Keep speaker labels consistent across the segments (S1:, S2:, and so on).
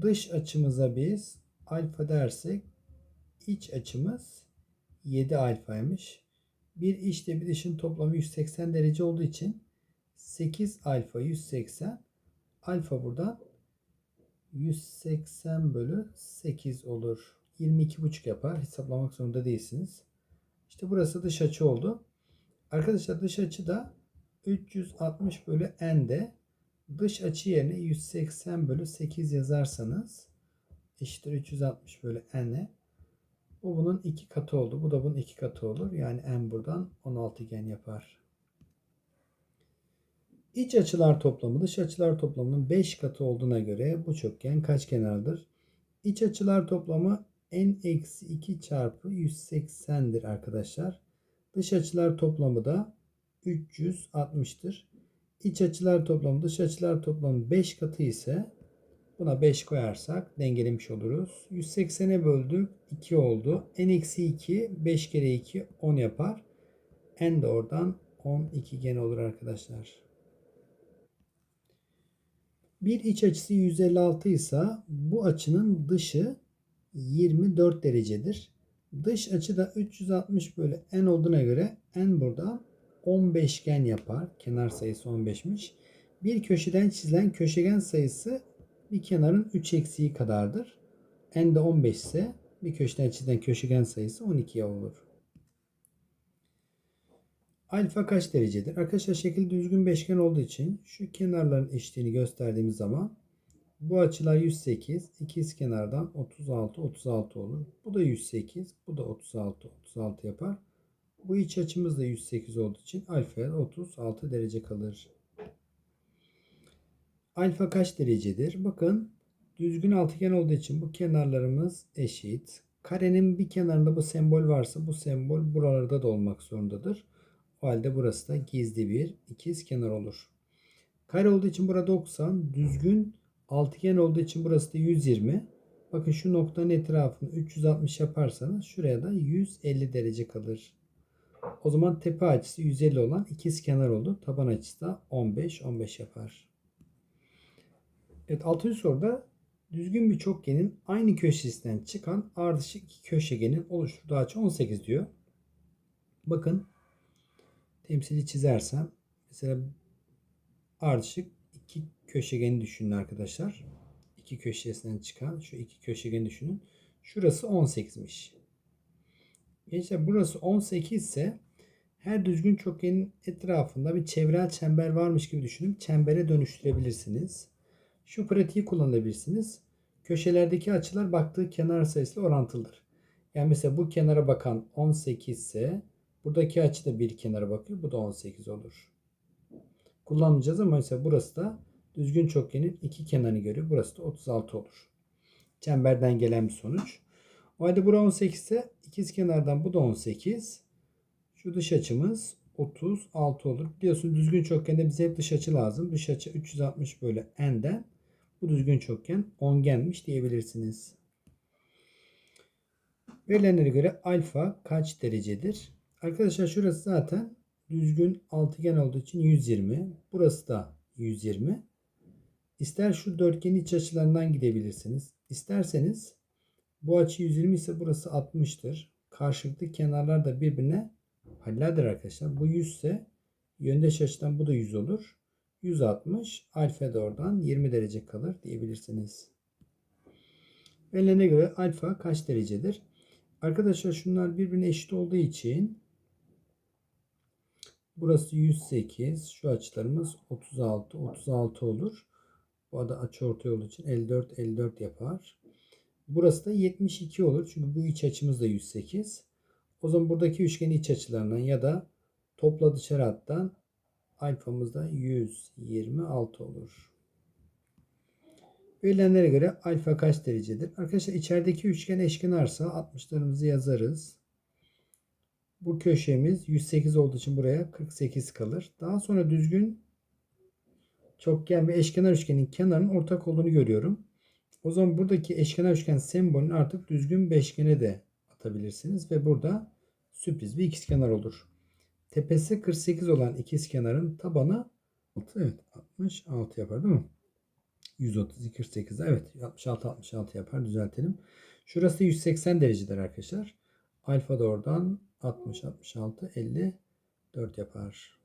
S1: Dış açımıza biz alfa dersek iç açımız 7 alfaymış. Bir içle bir dışın toplamı 180 derece olduğu için 8 alfa 180 alfa buradan 180 bölü 8 olur. 22,5 yapar. Hesaplamak zorunda değilsiniz. İşte burası dış açı oldu. Arkadaşlar dış açı da 360 bölü n'de dış açı yerine 180 bölü 8 yazarsanız eşittir 360 bölü n'e bu bunun iki katı oldu. Bu da bunun iki katı olur. Yani n buradan 16 gen yapar. İç açılar toplamı dış açılar toplamının 5 katı olduğuna göre bu çokgen kaç kenardır? İç açılar toplamı n eksi 2 çarpı 180'dir arkadaşlar. Dış açılar toplamı da 360'tır. İç açılar toplamı dış açılar toplamı 5 katı ise buna 5 koyarsak dengelemiş oluruz. 180'e böldük 2 oldu. n eksi 2 5 kere 2 10 yapar. n de oradan 12 gen olur arkadaşlar. Bir iç açısı 156 ise bu açının dışı 24 derecedir. Dış açı da 360 bölü n olduğuna göre n burada 15 gen yapar. Kenar sayısı 15'miş. Bir köşeden çizilen köşegen sayısı bir kenarın 3 eksiği kadardır. n de 15 ise bir köşeden çizilen köşegen sayısı 12'ye olur. Alfa kaç derecedir? Arkadaşlar şekil düzgün beşgen olduğu için şu kenarların eşitliğini gösterdiğimiz zaman bu açılar 108. İkiz kenardan 36, 36 olur. Bu da 108. Bu da 36, 36 yapar. Bu iç açımız da 108 olduğu için alfaya 36 derece kalır. Alfa kaç derecedir? Bakın düzgün altıgen olduğu için bu kenarlarımız eşit. Karenin bir kenarında bu sembol varsa bu sembol buralarda da olmak zorundadır. O halde burası da gizli bir ikiz kenar olur. Kare olduğu için burada 90. Düzgün altıgen olduğu için burası da 120. Bakın şu noktanın etrafını 360 yaparsanız şuraya da 150 derece kalır. O zaman tepe açısı 150 olan ikiz kenar oldu. Taban açısı da 15 15 yapar. Evet 6. soruda düzgün bir çokgenin aynı köşesinden çıkan ardışık iki köşegenin oluşturduğu açı 18 diyor. Bakın temsili çizersem mesela ardışık iki köşegeni düşünün arkadaşlar. İki köşesinden çıkan şu iki köşegeni düşünün. Şurası 18'miş. Gençler burası 18 ise her düzgün çokgenin etrafında bir çevrel çember varmış gibi düşünüp çembere dönüştürebilirsiniz. Şu pratiği kullanabilirsiniz. Köşelerdeki açılar baktığı kenar sayısıyla orantılıdır. Yani mesela bu kenara bakan 18 ise buradaki açı da bir kenara bakıyor. Bu da 18 olur. Kullanmayacağız ama mesela burası da düzgün çokgenin iki kenarını görüyor. Burası da 36 olur. Çemberden gelen bir sonuç. O halde bura 18 ise ikiz kenardan bu da 18. Şu dış açımız 36 olur. Biliyorsun düzgün çokgende bize hep dış açı lazım. Dış açı 360 bölü n'den bu düzgün çokgen ongenmiş diyebilirsiniz. Verilenlere göre alfa kaç derecedir? Arkadaşlar şurası zaten düzgün altıgen olduğu için 120. Burası da 120. İster şu dörtgenin iç açılarından gidebilirsiniz. İsterseniz bu açı 120 ise burası 60'tır. Karşılıklı kenarlar da birbirine paraleldir arkadaşlar. Bu 100 ise yöndeş açıdan bu da 100 olur. 160 alfa da oradan 20 derece kalır diyebilirsiniz. Verilene göre alfa kaç derecedir? Arkadaşlar şunlar birbirine eşit olduğu için burası 108. Şu açılarımız 36. 36 olur. Bu da açı ortay olduğu için 54 54 yapar. Burası da 72 olur. Çünkü bu iç açımız da 108. O zaman buradaki üçgenin iç açılarından ya da topla dışarı hattan alfamız da 126 olur. Verilenlere göre alfa kaç derecedir? Arkadaşlar içerideki üçgen eşkenarsa 60'larımızı yazarız. Bu köşemiz 108 olduğu için buraya 48 kalır. Daha sonra düzgün çokgen ve eşkenar üçgenin kenarının ortak olduğunu görüyorum. O zaman buradaki eşkenar üçgen sembolünü artık düzgün beşgene de atabilirsiniz ve burada sürpriz bir ikizkenar olur. Tepesi 48 olan ikizkenarın tabanı 6, evet 66 yapar değil mi? 130, 48. Evet 66, 66 yapar. Düzeltelim. Şurası 180 derecedir arkadaşlar. Alfa da oradan 60, 66, 54 yapar.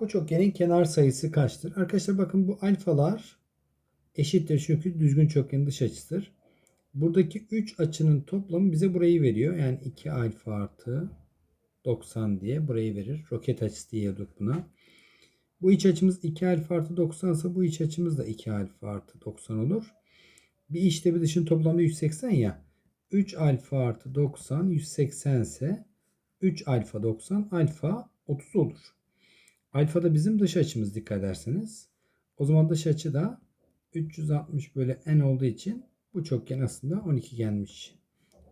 S1: Bu çokgenin kenar sayısı kaçtır? Arkadaşlar bakın bu alfalar eşittir çünkü düzgün çokgenin dış açısıdır. Buradaki 3 açının toplamı bize burayı veriyor. Yani 2 alfa artı 90 diye burayı verir. Roket açısı diyorduk buna. Bu iç açımız 2 alfa artı 90 ise bu iç açımız da 2 alfa artı 90 olur. Bir içte bir dışın toplamı 180 ya. 3 alfa artı 90 180 ise 3 alfa 90 alfa 30 olur. Alfa da bizim dış açımız dikkat ederseniz. O zaman dış açı da 360 bölü n olduğu için bu çokgen aslında 12 gelmiş.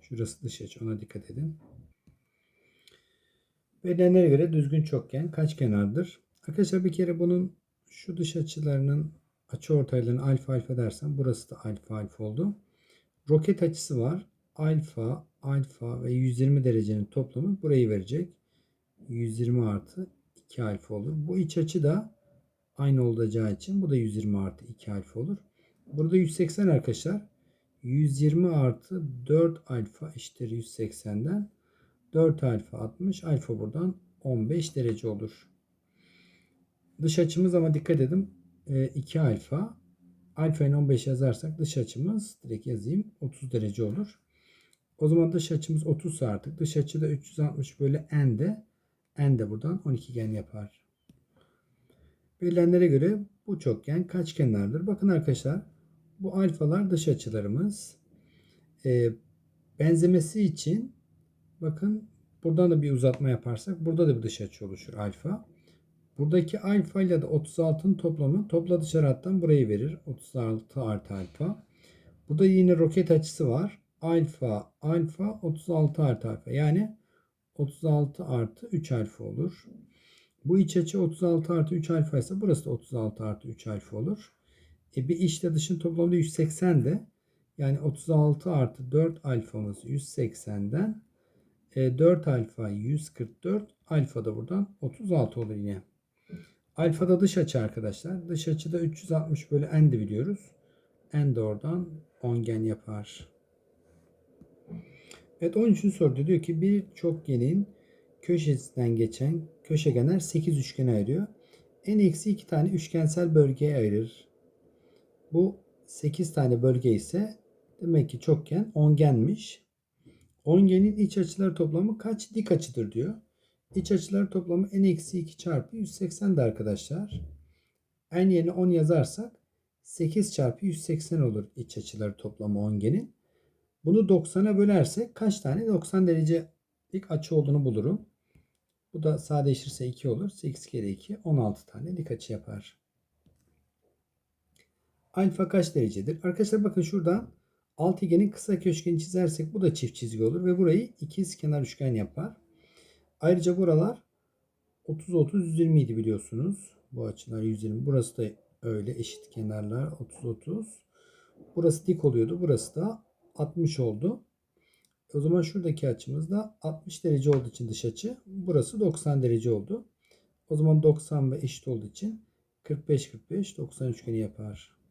S1: Şurası dış açı ona dikkat edin. Verilenlere göre düzgün çokgen kaç kenardır? Arkadaşlar bir kere bunun şu dış açılarının açı ortaylarını alfa alfa dersem burası da alfa alfa oldu. Roket açısı var. Alfa, alfa ve 120 derecenin toplamı burayı verecek. 120 artı 2 alfa olur. Bu iç açı da aynı olacağı için bu da 120 artı 2 alfa olur. Burada 180 arkadaşlar. 120 artı 4 alfa eşittir 180'den. 4 alfa 60. Alfa buradan 15 derece olur. Dış açımız ama dikkat edin 2 alfa. Alfa'yı 15 yazarsak dış açımız direkt yazayım 30 derece olur. O zaman dış açımız 30 artık. Dış açı da 360 bölü n de n de buradan 12 gen yapar. Verilenlere göre bu çokgen kaç kenardır? Bakın arkadaşlar bu alfalar dış açılarımız. Ee, benzemesi için bakın buradan da bir uzatma yaparsak burada da bir dış açı oluşur alfa. Buradaki alfa ile de 36'ın toplamı topla dışarı hattan burayı verir. 36 artı alfa. Burada yine roket açısı var. Alfa, alfa, 36 artı alfa. Yani 36 artı 3 alfa olur. Bu iç açı 36 artı 3 alfa ise burası da 36 artı 3 alfa olur. E bir içle dışın toplamda 180 de yani 36 artı 4 alfamız 180'den e, 4 alfa 144 alfa da buradan 36 olur yine. Alfa da dış açı arkadaşlar. Dış açıda 360 bölü n'di biliyoruz. N de oradan 10 gen yapar. Evet 13. soruda diyor ki bir çokgenin köşesinden geçen köşegenler 8 üçgene ayırıyor. En eksi 2 tane üçgensel bölgeye ayırır. Bu 8 tane bölge ise demek ki çokgen ongenmiş. Ongenin iç açıları toplamı kaç dik açıdır diyor. İç açıları toplamı n eksi 2 çarpı 180 de arkadaşlar. n yerine 10 yazarsak 8 çarpı 180 olur iç açıları toplamı ongenin. Bunu 90'a bölersek kaç tane 90 derecelik açı olduğunu bulurum. Bu da sadeleşirse 2 olur. 8 kere 2 16 tane dik açı yapar. Alfa kaç derecedir? Arkadaşlar bakın şuradan altıgenin kısa köşegeni çizersek bu da çift çizgi olur ve burayı ikiz kenar üçgen yapar. Ayrıca buralar 30 30 120 idi biliyorsunuz. Bu açılar 120. Burası da öyle eşit kenarlar 30 30. Burası dik oluyordu. Burası da 60 oldu. O zaman şuradaki açımız da 60 derece olduğu için dış açı. Burası 90 derece oldu. O zaman 90 ve eşit olduğu için 45 45 90 üçgeni yapar.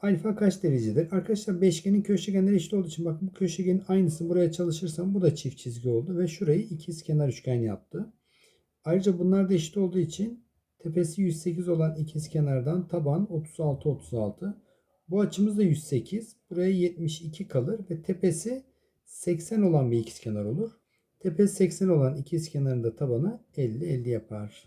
S1: Alfa kaç derecedir? Arkadaşlar beşgenin köşegenleri eşit olduğu için bak bu köşegenin aynısı buraya çalışırsam bu da çift çizgi oldu ve şurayı ikiz kenar üçgen yaptı. Ayrıca bunlar da eşit olduğu için tepesi 108 olan ikiz kenardan taban 36 36. Bu açımız da 108. Buraya 72 kalır ve tepesi 80 olan bir ikizkenar olur. Tepesi 80 olan ikizkenarın da tabanı 50 50 yapar.